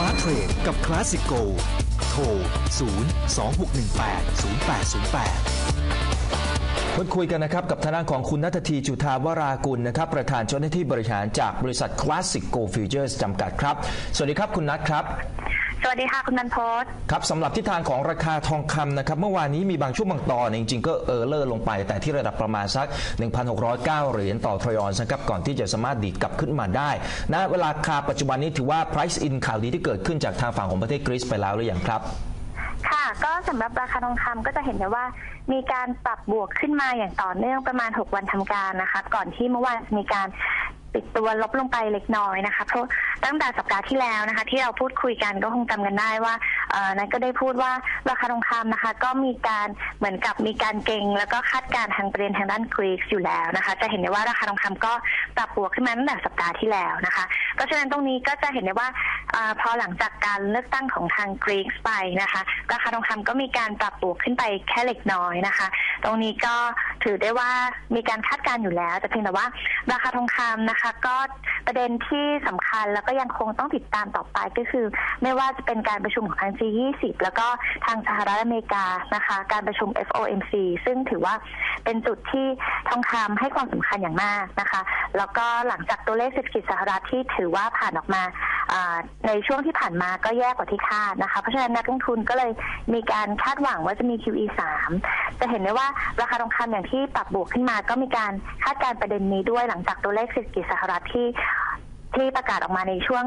มาร์ทเทรดกับคลาสสิโกโทร 0 2 6 1 8 0 8 0 8พูดคุยกันนะครับกับทางด้ายของคุณนัทธีจุธาวรากุลนะครับประธานเจ้าหน้าที่บริหารจากบริษัทคลาสสิกโกฟิวเจอร์สจำกัดครับ สวัสดีครับคุณนัทครับ สวัสดีค่ะคุณนันโพสครับสำหรับทิศทางของราคาทองคำนะครับเมื่อวานนี้มีบางช่วงบางตอนจริงๆก็เออเลอร์ลงไป แต่ที่ระดับประมาณสัก 1,609 เหรียญต่อทรอยออนซ์นะครับก่อนที่จะสามารถดีดกลับขึ้นมาได้ณเวลาคาปัจจุบันนี้ถือว่า price in ข่าวดีที่เกิดขึ้นจากทางฝั่งของประเทศกรีซไปแล้วหรือยังครับค่ะก็สำหรับราคาทองคำก็จะเห็นได้ว่า มีการปรับบวกขึ้นมาอย่างต่อเนื่องประมาณ 6 วันทำการนะคะ ก่อนที่เมื่อวานจะมีการ ปิดตัวลบลงไปเล็กน้อยนะคะ เพราะตั้งแต่สัปดาห์ที่แล้วนะคะ ที่เราพูดคุยกันก็คงจำกันได้ว่าเอ่อนั้นก็ได้พูดว่าราคาทองคำนะคะ ก็มีการเหมือนกับมีการเก็ง แล้วก็คาดการณ์ทางประเด็นทางด้านกรีกอยู่แล้วนะคะ จะเห็นได้ว่าราคาทองคำก็ปรับบวขึ้นมาตั้งแต่สัปดาห์ที่แล้วนะคะ เพราะฉะนั้นตรงนี้ก็จะเห็นได้ว่าอพอหลังจากการเลือกตั้งของทางกรีกไปนะคะ ราคาทองคำก็มีการปรับบวขึ้นไปแค่เล็กน้อยนะคะ ตรงนี้ก็ ถือได้ว่ามีการคาดการณ์อยู่แล้ว แต่เพียงแต่ว่าราคาทองคำนะคะ ก็ประเด็นที่สำคัญแล้วก็ยังคงต้องติดตามต่อไปก็คือ ไม่ว่าจะเป็นการประชุมของทาง G20 แล้วก็ทางสหรัฐอเมริกานะคะ การประชุม FOMC ซึ่งถือว่าเป็นจุดที่ทองคำให้ความสำคัญอย่างมากนะคะ แล้วก็หลังจากตัวเลขเศรษฐกิจสหรัฐที่ถือว่าผ่านออกมา ในช่วงที่ผ่านมาก็แย่กว่าที่คาดนะคะ เพราะฉะนั้นนักลงทุนก็เลยมีการคาดหวังว่าจะมี QE 3จะเห็นได้ว่าราคาทองคำอย่างที่ปรับบวกขึ้นมาก็มีการคาดการประเด็นนี้ด้วยหลังจากตัวเลขเศรษฐกิจสหรัฐที่ที่ประกาศออกมาในช่วง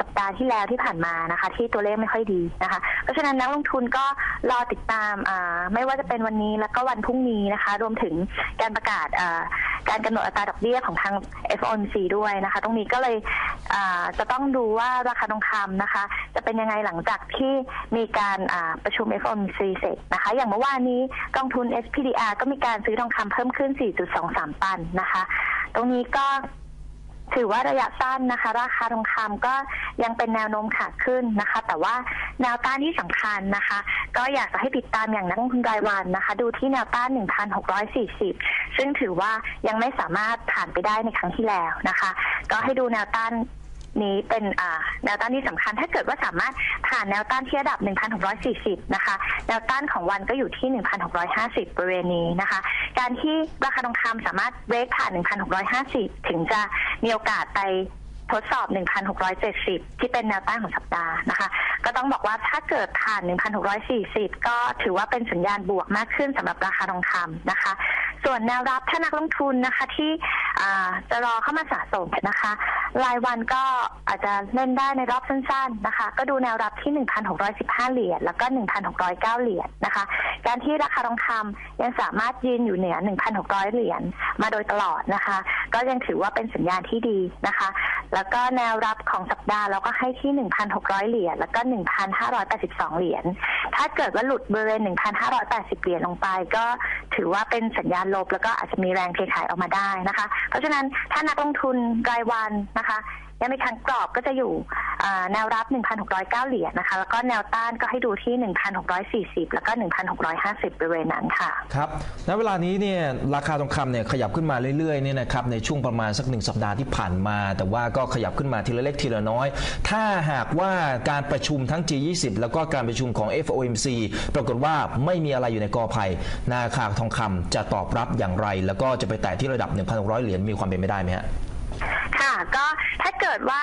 สัปดาห์ที่แล้วที่ผ่านมานะคะ ที่ตัวเลขไม่ค่อยดีนะคะ เพราะฉะนั้นนักลงทุนก็รอติดตามอ่าไม่ว่าจะเป็นวันนี้แล้วก็วันพรุ่งนี้นะคะ รวมถึงการประกาศอ่าการกำหนดอัตราดอกเบี้ยของทาง FOMC ด้วยนะคะ ตรงนี้ก็เลยอ่าจะต้องดูว่าราคาทองคำนะคะ จะเป็นยังไงหลังจากที่มีการอ่าประชุม FOMC เสร็จนะคะ อย่างเมื่อวานนี้กองทุน SPDR ก็มีการซื้อทองคำเพิ่มขึ้น 4.23 ตันนะคะ ตรงนี้ก็ ถือว่าระยะสั้นนะคะ ราคาทองคำก็ยังเป็นแนวโน้มขาขึ้นนะคะ แต่ว่าแนวต้านที่สำคัญนะคะ ก็อยากจะให้ติดตามอย่างนักลงทุนรายวันนะคะ ดูที่แนวต้าน 1,640 ซึ่งถือว่ายังไม่สามารถผ่านไปได้ในครั้งที่แล้วนะคะ ก็ให้ดูแนวต้านนี้เป็นอ่าแนวต้านที่สำคัญ ถ้าเกิดว่าสามารถผ่านแนวต้านที่ระดับ 1,640 นะคะ แนวต้านของวันก็อยู่ที่ 1,650 บริเวณนี้นะคะ การที่ราคาทองคำสามารถเบรกผ่าน 1,650 ถึงจะ มีโอกาสไปทดสอบ 1,670 ที่เป็นแนวต้านของสัปดาห์นะคะ ก็ต้องบอกว่าถ้าเกิดผ่าน 1,640 ก็ถือว่าเป็นสัญญาณบวกมากขึ้นสำหรับราคาทองคำนะคะ ส่วนแนวรับถ้านักลงทุนนะคะที่จะรอเข้ามาสะสมนะคะ รายวันก็อาจจะเล่นได้ในรอบสั้นๆนะคะ ก็ดูแนวรับที่ 1,615 เหรียญแล้วก็ 1,609 เหรียญนะคะ การที่ราคาทองคำยังสามารถยืนอยู่เหนือ 1,600 เหรียญมาโดยตลอดนะคะ ก็ยังถือว่าเป็นสัญญาณที่ดีนะคะ แล้วก็แนวรับของสัปดาห์เราก็ให้ที่ 1,600 เหรียญแล้วก็ 1,582 เหรียญถ้าเกิดว่าหลุดบริเวณ 1,580 เหรียญลงไป ก็ถือว่าเป็นสัญญาณลบ แล้วก็อาจจะมีแรงเทขายออกมาได้นะคะ เพราะฉะนั้นถ้านักลงทุนรายวันนะคะ ยังมีการกรอบก็จะอยู่อ่าแนวรับ 1,609 เหรียญนะคะ แล้วก็แนวต้านก็ให้ดูที่ 1,640 แล้วก็ 1,650 บริเวณนั้นค่ะ ครับ ณ เวลานี้เนี่ยราคาทองคำเนี่ยขยับขึ้นมาเรื่อยๆเนี่ยนะครับในช่วงประมาณสักหนึ่งสัปดาห์ที่ผ่านมา แต่ว่าก็ขยับขึ้นมาทีละเล็กทีละน้อย ถ้าหากว่าการประชุมทั้ง G20 แล้วก็การประชุมของ FOMC ปรากฏว่าไม่มีอะไรอยู่ในกอไผ่ราคาทองคำจะตอบรับอย่างไร แล้วก็จะไปแตะที่ระดับ 1,600 เหรียญมีความเป็นไปได้ไหมฮะค่ะก็ถ้าเกิดว่า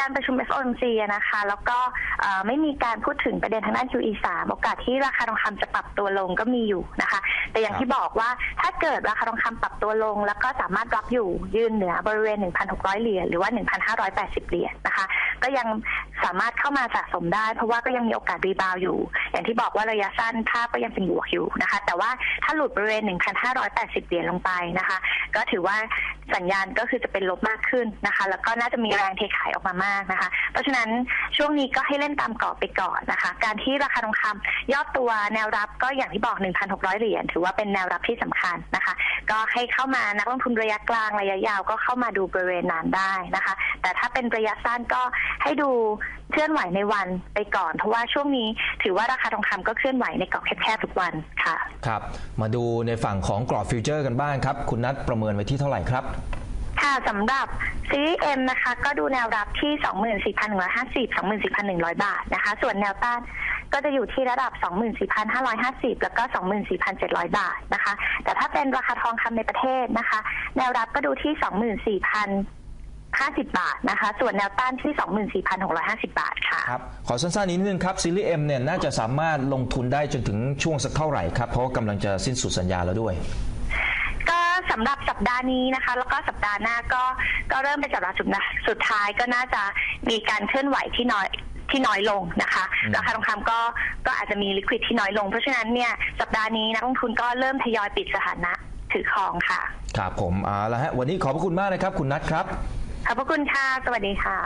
การประชุม FOMC อะนะคะ แล้วก็เอ่อไม่มีการพูดถึงประเด็นทางด้าน QE 3 โอกาสที่ราคาทองคำจะปรับตัวลงก็มีอยู่นะคะ แต่อย่างครับที่บอกว่าถ้าเกิดราคาทองคำปรับตัวลง แล้วก็สามารถรับอยู่ยืนเหนือบริเวณ 1,600 เหรียญหรือว่า 1,580 เหรียญนะคะ ก็ยังสามารถเข้ามาสะสมได้ เพราะว่าก็ยังมีโอกาสรีบาวด์อยู่ อย่างที่บอกว่าระยะสั้นภาพก็ยังเป็นบวกอยู่นะคะ แต่ว่าถ้าหลุดบริเวณ 1,580 เหรียญลงไปนะคะ ก็ถือว่า สัญญาณก็คือจะเป็นลบมากขึ้นนะคะ แล้วก็น่าจะมีแรงเทขายออกมามากนะคะ เพราะฉะนั้นช่วงนี้ก็ให้เล่นตามกรอบไปก่อนนะคะ การที่ราคาทองคำย่อตัวแนวรับก็อย่างที่บอก 1,600 เหรียญถือว่าเป็นแนวรับที่สำคัญนะคะ ก็ให้เข้ามานักลงทุนระยะกลางระยะยาวก็เข้ามาดูบริเวณนั้นได้นะคะ แต่ถ้าเป็นระยะสั้นก็ให้ดูเคลื่อนไหวในวันไปก่อน เพราะว่าช่วงนี้ถือว่าราคาทองคำก็เคลื่อนไหวในกรอบแคบๆทุกวันค่ะครับ มาดูในฝั่งของกรอบฟิวเจอร์กันบ้างครับ คุณนัทประเมินไว้ที่เท่าไหร่ครับคค่ะสำหรับซีรีส์ M นะคะ ก็ดูแนวรับที่ 24,150 24,100 บาทนะคะ ส่วนแนวต้าน ก็จะอยู่ที่ระดับ 24,550 แล้วก็ 24,700 บาทนะคะ แต่ถ้าเป็นราคาทองคำในประเทศนะคะ แนวรับก็ดูที่ 24,050 บาทนะคะ ส่วนแนวต้านที่ 24,650 บาทค่ะครับขอสั้นๆนิดนึงครับซีรีส์ M เนี่ยน่าจะสามารถลงทุนได้จนถึงช่วงสักเท่าไหร่ครับ เพราะว่ากำลังจะสิ้นสุดสัญญาแล้วด้วย ก็สำหรับสัปดาห์นี้นะคะ แล้วก็สัปดาห์หน้าก็ก็เริ่มเป็นสัปดาห์สุดนะสุดท้ายก็น่าจะมีการเคลื่อนไหวที่น้อย ที่น้อยลงนะคะอืมราคาทองคำก็ก็อาจจะมีลิควิดที่น้อยลง เพราะฉะนั้นเนี่ยสัปดาห์นี้นักลงทุนก็เริ่มทยอยปิดสถานะถือครองค่ะ ครับผมเอาละฮะวันนี้ขอบพระคุณมากนะครับ คุณนัทครับ ขอบพระคุณค่ะ สวัสดีค่ะ